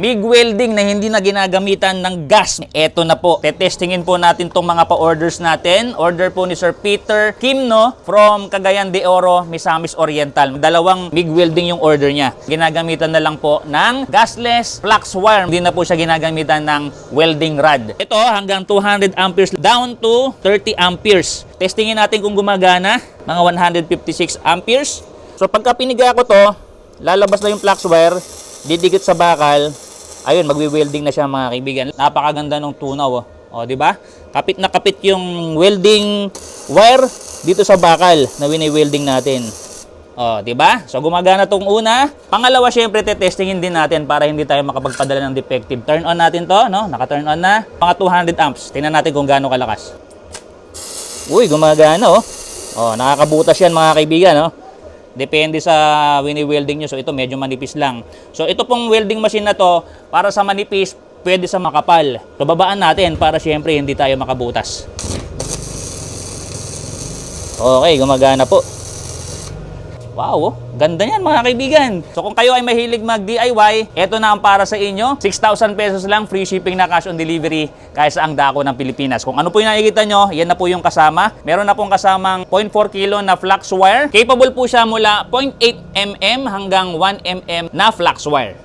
MIG welding na hindi na ginagamitan ng gas. Eto na po. Tetestingin po natin tong mga pa-orders natin. Order po ni Sir Peter Kimno from Cagayan de Oro, Misamis Oriental. Dalawang MIG welding yung order niya. Ginagamitan na lang po ng gasless flux wire. Hindi na po siya ginagamitan ng welding rod. Ito hanggang 200 amperes down to 30 amperes. Testingin natin kung gumagana. Mga 156 amperes. So pagka piniga ko to, lalabas na yung flux wire, didikit sa bakal, ayun, magwi-welding na siya mga kaibigan. Napakaganda ng tunaw, oh. O, di ba? Kapit na kapit yung welding wire dito sa bakal na wini-welding natin. O, di ba? So, gumagana tong una. Pangalawa, syempre, tetestingin din natin para hindi tayo makapagpadala ng defective. Turn on natin to, no? Naka-turn on na. Mga 200 amps. Tingnan natin kung gaano kalakas. Uy, gumagana, oh. Oh, nakakabutas yan, mga kaibigan, no? Depende sa wini-welding nyo. So, ito medyo manipis lang. So, ito pong welding machine na to, para sa manipis, pwede sa makapal. So, babaan natin para syempre hindi tayo makabutas. Okay, gumagana po. Wow, oh. ganda yan mga kaibigan. So kung kayo ay mahilig mag-DIY, eto na ang para sa inyo. 6,000 pesos lang, free shipping na cash on delivery kahit sa ang dako ng Pilipinas. Kung ano po yung nakikita nyo, yan na po yung kasama. Meron na pong kasamang 0.4 kilo na flux wire. Capable po siya mula 0.8 mm hanggang 1 mm na flux wire.